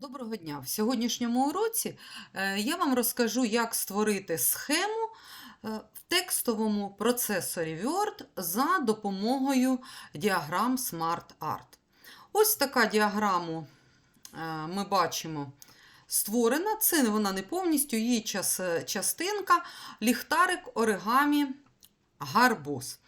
Доброго дня! В сьогоднішньому уроці е, я вам розкажу, як створити схему е, в текстовому процесорі Word за допомогою діаграм SmartArt. Ось така діаграму е, ми бачимо створена. Це вона не повністю, її частинка, ліхтарик, оригамі, гарбуз.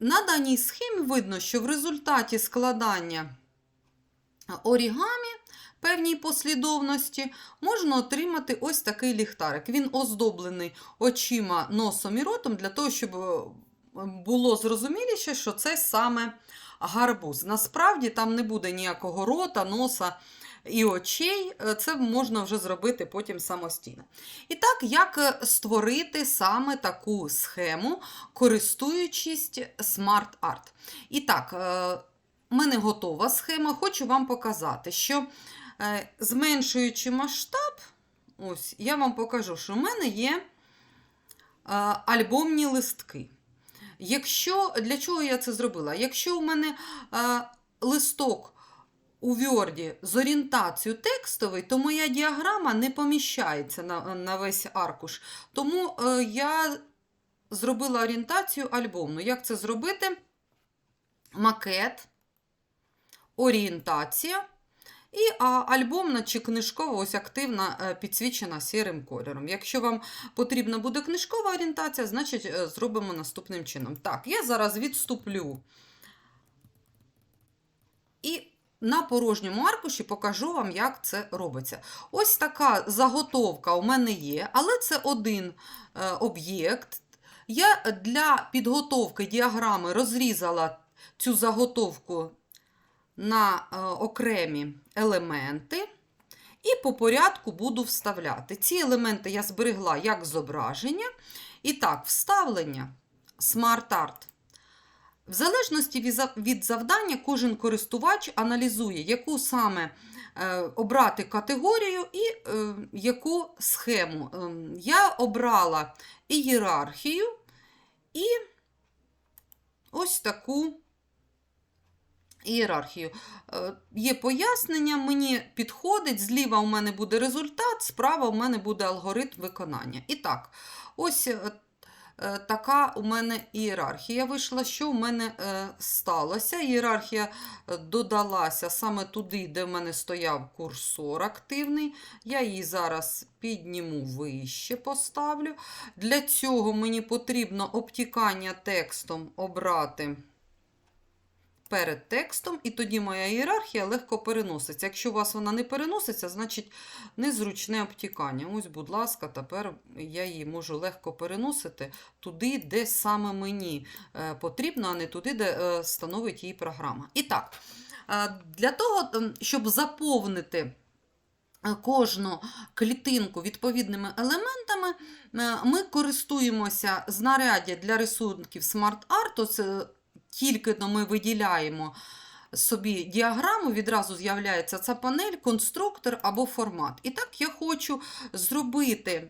На даній схемі видно, що в результаті складання орігамі певній послідовності можна отримати ось такий ліхтарик. Він оздоблений очима, носом і ротом для того, щоб е, було зрозуміліше, що це саме гарбуз. Насправді там не буде ніякого рота, носа і очей. Е, Це можна вже зробити потім самостійно. І так, як е, створити саме таку схему, користуючись Art. І так, у мене готова схема. Хочу вам показати, що зменшуючи масштаб, ось я вам покажу, що в мене є е, альбомні листки. Якщо, Для чого я це зробила? Якщо у мене е, листок у Word з орієнтацією текстовий, то моя діаграма не поміщається на, на весь аркуш. Тому е, я зробила орієнтацію альбомну. Як це зробити? Макет орієнтація. І альбомна чи книжкова ось активна е, підсвічена сірим кольором. Якщо вам потрібна буде книжкова орієнтація, значить е, зробимо наступним чином. Так, я зараз відступлю і на порожньому аркуші покажу вам, як це робиться. Ось така заготовка у мене є, але це один е, об'єкт. Я для підготовки діаграми розрізала цю заготовку на е, окремі елементи. І по порядку буду вставляти. Ці елементи я зберегла як зображення. І так, вставлення Smart Art. В залежності від завдання, кожен користувач аналізує, яку саме е, обрати категорію і е, яку схему. Ем, Я обрала ієрархію і ось таку ієрархію. Е, Є пояснення, мені підходить, зліва у мене буде результат, справа у мене буде алгоритм виконання. І так, ось е, е, така у мене ієрархія вийшла. Що у мене сталося? Ієрархія додалася саме туди, де в мене стояв курсор активний. Я її зараз підніму вище, поставлю. Для цього мені потрібно обтікання текстом обрати перед текстом, і тоді моя ієрархія легко переноситься. Якщо у вас вона не переноситься, значить незручне обтікання. Ось, будь ласка, тепер я її можу легко переносити туди, де саме мені е, потрібно, а не туди, де е, становить її програма. І так, е, для того, щоб заповнити кожну клітинку відповідними елементами, ми користуємося знаряддя для рисунків. Це тільки но ми виділяємо собі діаграму, відразу з'являється ця панель, конструктор або формат. І так я хочу зробити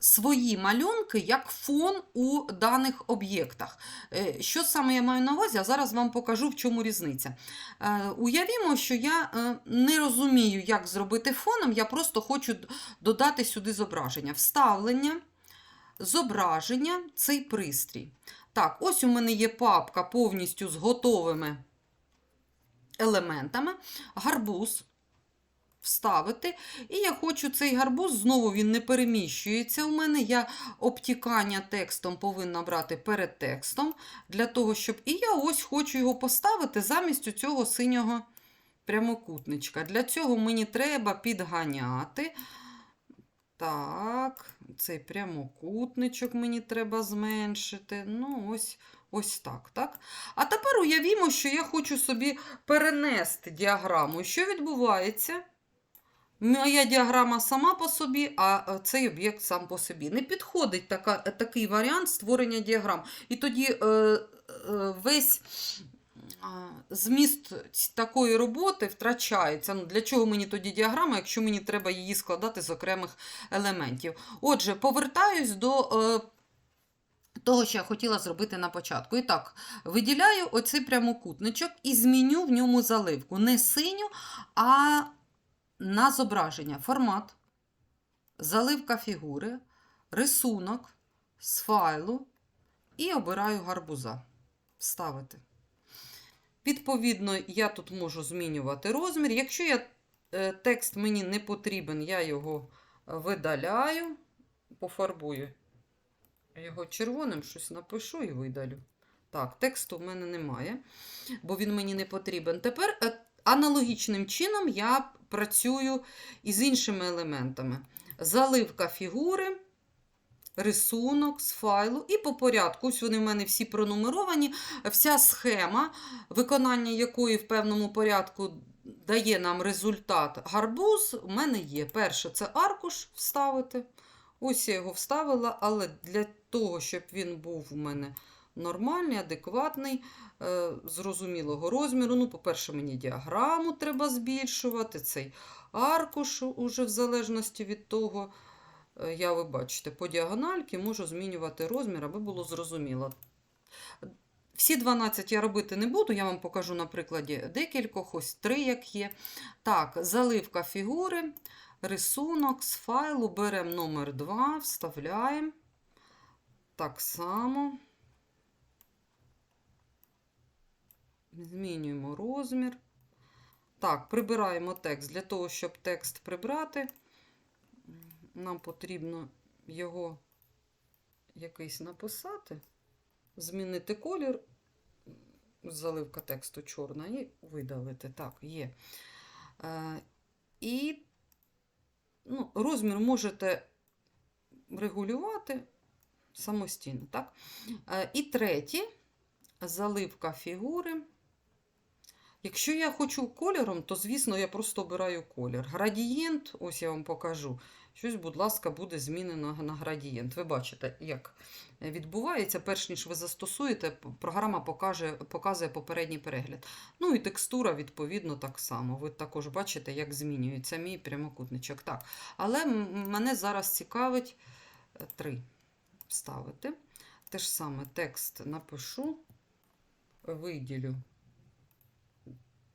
свої малюнки як фон у даних об'єктах. Е, Що саме я маю на увазі, а зараз вам покажу, в чому різниця. Е, Уявімо, що я е, не розумію, як зробити фоном, я просто хочу додати сюди зображення. Вставлення, зображення, цей пристрій. Так, ось у мене є папка повністю з готовими елементами. Гарбуз вставити. І я хочу цей гарбуз, знову він не переміщується у мене. Я обтікання текстом повинна брати перед текстом, для того, щоб. І я ось хочу його поставити замість цього синього прямокутничка. Для цього мені треба підганяти. Так, цей прямокутничок мені треба зменшити. Ну, ось, ось так, так. А тепер уявімо, що я хочу собі перенести діаграму. Що відбувається? Моя діаграма сама по собі, а е, цей об'єкт сам по собі. Не підходить така, такий варіант створення діаграм. І тоді е, е, весь зміст такої роботи втрачається. Ну, для чого мені тоді діаграма, якщо мені треба її складати з окремих елементів? Отже, повертаюсь до е, того, що я хотіла зробити на початку. І так, виділяю оцей прямокутничок і зміню в ньому заливку. Не синю, а на зображення. Формат, заливка фігури, рисунок з файлу і обираю гарбуза. Вставити. Відповідно, я тут можу змінювати розмір. Якщо я, е, текст мені не потрібен, я його видаляю, пофарбую його червоним, щось напишу і видалю. Так, тексту в мене немає, бо він мені не потрібен. Тепер е, аналогічним чином я працюю із іншими елементами. Заливка фігури, рисунок з файлу і по порядку. Ось вони в мене всі пронумеровані. Вся схема, виконання якої в певному порядку дає нам результат гарбуз, у мене є. Перше це аркуш вставити. Ось я його вставила, але для того, щоб він був у мене нормальний, адекватний, е, зрозумілого розміру. Ну, по-перше, мені діаграму треба збільшувати, цей аркуш уже в залежності від того, я, ви бачите, по діагональки можу змінювати розмір, аби було зрозуміло. Всі 12 я робити не буду, я вам покажу на прикладі декількох, ось три, як є. Так, заливка фігури, рисунок з файлу, беремо номер 2, вставляємо. Так само. Змінюємо розмір. Так, прибираємо текст. Для того, щоб текст прибрати, нам потрібно його якийсь написати, змінити колір, заливка тексту чорна, і видалити. Так, є. Е, і ну, розмір можете регулювати самостійно. Так? Е, І третє заливка фігури. Якщо я хочу кольором, то, звісно, я просто обираю колір. Градієнт, ось я вам покажу. Щось, будь ласка, буде змінено на градієнт. Ви бачите, як відбувається, перш ніж ви застосуєте, програма покаже, показує попередній перегляд. Ну і текстура, відповідно, так само. Ви також бачите, як змінюється мій прямокутничок. Так. Але мене зараз цікавить е, три вставити. Те ж саме текст напишу, виділю,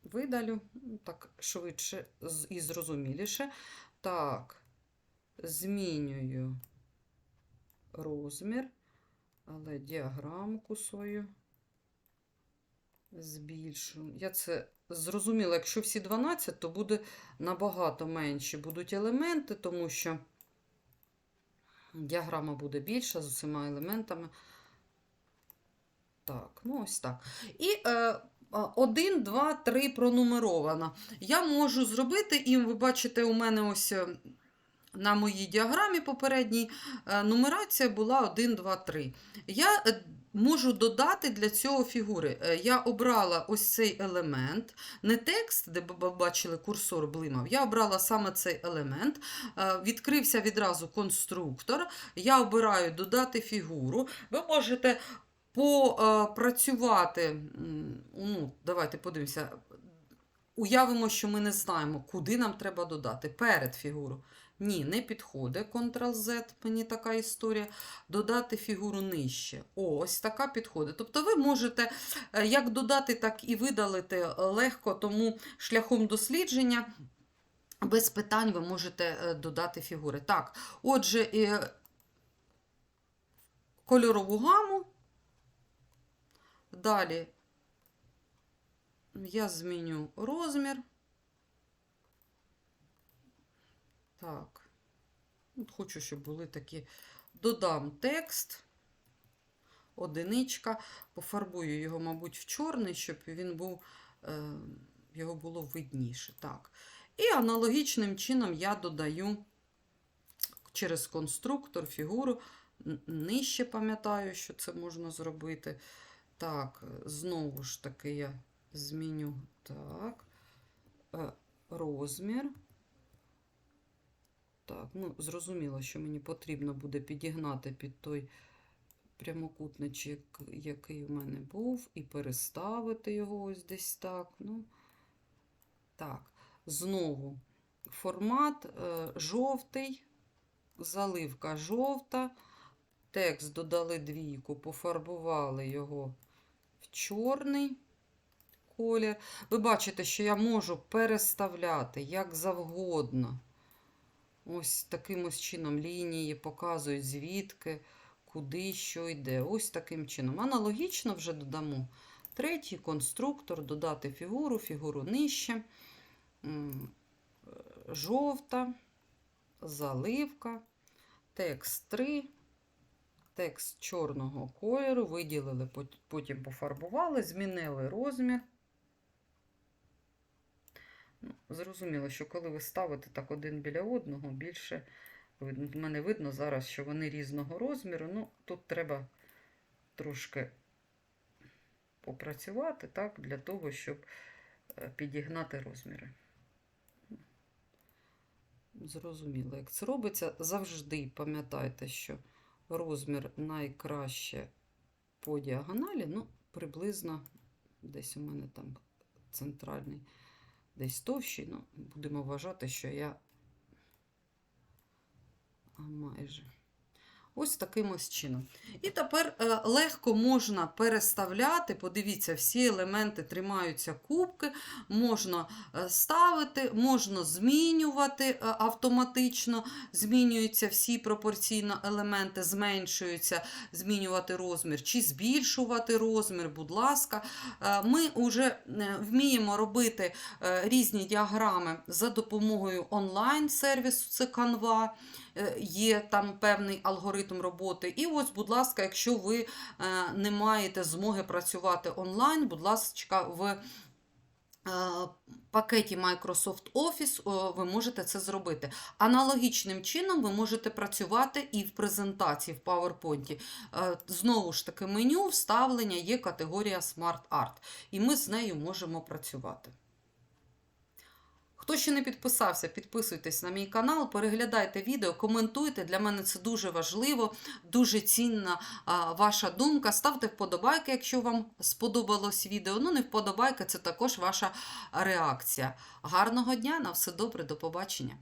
видалю, так швидше і зрозуміліше. Так, змінюю розмір, але діаграмку свою збільшую. Я це зрозуміла, якщо всі 12, то буде набагато менші будуть елементи, тому що. Діаграма буде більша з усіма елементами. Так, ну ось так. І е, 1, 2, 3 пронумерована. Я можу зробити, і ви бачите, у мене ось е, на моїй діаграмі попередній е, нумерація була 1, 2, 3. Я е, можу додати для цього фігури. Е, я обрала ось цей елемент, не текст, де ви бачили, курсор блимав. Я обрала саме цей елемент, відкрився відразу конструктор. Я обираю додати фігуру. Ви можете попрацювати. Ну, Давайте подивимося. Уявимо, що ми не знаємо, куди нам треба додати перед фігуру. Ні, не підходить. Ctrl-Z, мені така історія. Додати фігуру нижче. О, ось така підходить. Тобто ви можете е, як додати, так і видалити легко, тому шляхом дослідження. Без питань ви можете е, додати фігури. Так, отже, кольорову гаму. Далі я зміню розмір. Так, От хочу, щоб були такі. Додам текст, одиничка, пофарбую його, мабуть, в чорний, щоб він був, е, його було видніше. Так. І аналогічним чином я додаю через конструктор фігуру. Нижче пам'ятаю, що це можна зробити. Так, знову ж таки, я зміню так, е, розмір. Так, ну, зрозуміло, що мені потрібно буде підігнати під той прямокутничок, який у мене був, і переставити його ось десь так. Ну, Так, знову формат е, жовтий, заливка жовта, текст додали двійку, пофарбували його в чорний колір. Ви бачите, що я можу переставляти як завгодно. Ось таким ось чином лінії показують, звідки, куди, що йде. Ось таким чином. Аналогічно вже додамо третій конструктор, додати фігуру, фігуру нижче, е, жовта, заливка, текст 3, текст чорного кольору, виділили, потім пофарбували, змінили розмір. Зрозуміло, що коли ви ставите так один біля одного, більше в мене видно зараз, що вони різного розміру. Ну, тут треба трошки попрацювати, так, для того, щоб е, підігнати розміри. Зрозуміло, як це робиться. Завжди пам'ятайте, що розмір найкраще по діагоналі, ну, приблизно десь у мене там центральний, десь товщий. Ну, будемо вважати, що я а майже. Ось таким ось чином. І тепер е, легко можна переставляти. Подивіться, всі елементи тримаються кубки, можна е, ставити, можна змінювати е, автоматично, змінюються всі пропорційно елементи, зменшуються, змінювати розмір чи збільшувати розмір, будь ласка. Ми вже вміємо робити різні діаграми за допомогою онлайн-сервісу, це Canva є там певний алгоритм роботи. І ось, будь ласка, якщо ви е, не маєте змоги працювати онлайн, будь ласка, в е, пакеті Microsoft Office ви можете це зробити. Аналогічним чином ви можете працювати і в презентації в PowerPoint. Е, Знову ж таки, меню вставлення є категорія Smart Art, і ми з нею можемо працювати. Хто ще не підписався, підписуйтесь на мій канал, переглядайте відео, коментуйте. Для мене це дуже важливо, дуже цінна ваша думка. Ставте вподобайки, якщо вам сподобалось відео. Ну, не вподобайки, це також ваша реакція. Гарного дня, на все добре, до побачення.